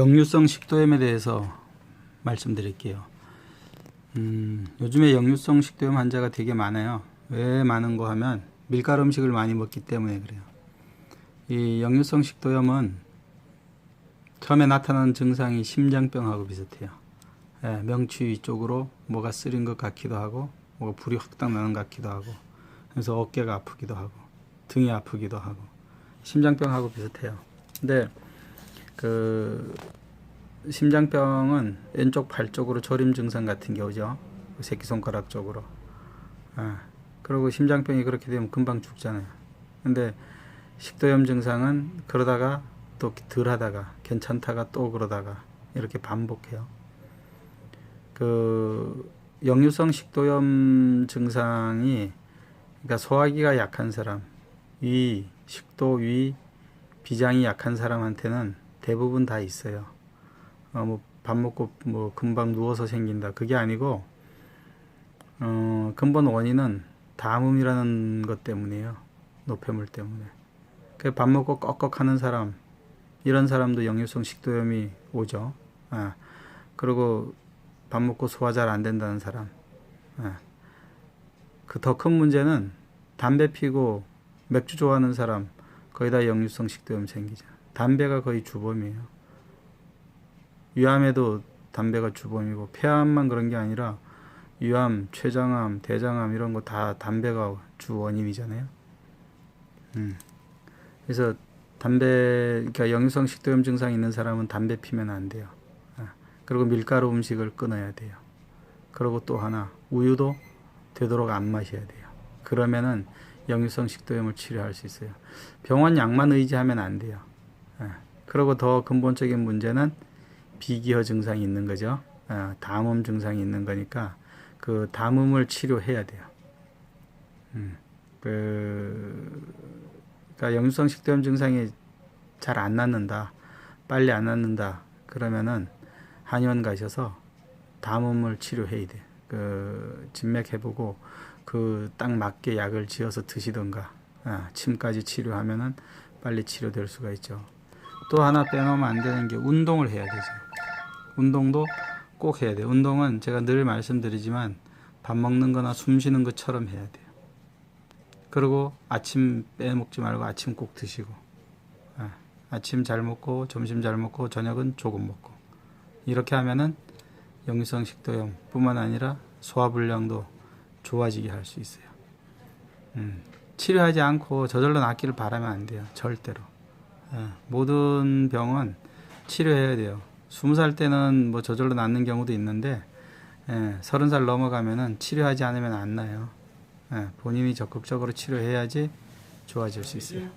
역류성 식도염에 대해서 말씀드릴게요. 음, 요즘에 역류성 식도염 환자가 되게 많아요. 왜 많은 거 하면 밀가루 음식을 많이 먹기 때문에 그래요. 이 역류성 식도염은 처음에 나타나는 증상이 심장병하고 비슷해요. 예, 명치 위쪽으로 뭐가 쓰린 것 같기도 하고, 뭐가 불이 확딱 나는 것 같기도 하고, 그래서 어깨가 아프기도 하고, 등이 아프기도 하고, 심장병하고 비슷해요. 근데 그 심장병은 왼쪽 팔 쪽으로 저림 증상 같은 게 오죠. 그 새끼손가락 쪽으로. 아, 그리고 심장병이 그렇게 되면 금방 죽잖아요. 근데 식도염 증상은 그러다가 또 덜 하다가 괜찮다가 또 그러다가 이렇게 반복해요. 그 역류성 식도염 증상이 그러니까 소화기가 약한 사람, 위, 식도, 위, 비장이 약한 사람한테는 대부분 다 있어요. 어, 뭐, 밥 먹고 뭐 금방 누워서 생긴다. 그게 아니고, 어, 근본 원인은 담음이라는 것 때문이에요. 노폐물 때문에. 그 밥 먹고 꺽꺽 하는 사람, 이런 사람도 역류성 식도염이 오죠. 아, 그리고 밥 먹고 소화 잘 안 된다는 사람. 아, 그더 큰 문제는 담배 피고 맥주 좋아하는 사람, 거의 다 역류성 식도염 생기죠. 담배가 거의 주범이에요. 위암에도 담배가 주범이고 폐암만 그런 게 아니라 위암, 췌장암, 대장암 이런 거 다 담배가 주 원인이잖아요. 음. 그래서 담배, 그러니까 역류성 식도염 증상 있는 사람은 담배 피면 안 돼요. 아, 그리고 밀가루 음식을 끊어야 돼요. 그리고 또 하나 우유도 되도록 안 마셔야 돼요. 그러면은 역류성 식도염을 치료할 수 있어요. 병원 약만 의지하면 안 돼요. 예. 그리고 더 근본적인 문제는 비기혈 증상이 있는 거죠. 어, 담음 증상이 있는 거니까 그 담음을 치료해야 돼요. 음, 그, 그러니까 역류성 식도염 증상이 잘 안 낫는다, 빨리 안 낫는다. 그러면은 한의원 가셔서 담음을 치료해야 돼. 그 진맥 해보고 그 딱 맞게 약을 지어서 드시던가 아, 침까지 치료하면은 빨리 치료될 수가 있죠. 또 하나 빼놓으면 안 되는 게 운동을 해야 되죠. 운동도 꼭 해야 돼요. 운동은 제가 늘 말씀드리지만 밥 먹는 거나 숨 쉬는 것처럼 해야 돼요. 그리고 아침 빼먹지 말고 아침 꼭 드시고 아, 아침 잘 먹고 점심 잘 먹고 저녁은 조금 먹고 이렇게 하면은 역류성 식도염 뿐만 아니라 소화불량도 좋아지게 할 수 있어요. 음, 치료하지 않고 저절로 낫기를 바라면 안 돼요. 절대로. 예, 모든 병은 치료해야 돼요. 스무 살 때는 뭐 저절로 낫는 경우도 있는데 예, 서른 살 넘어가면은 치료하지 않으면 안 나요. 예, 본인이 적극적으로 치료해야지 좋아질 수 있어요.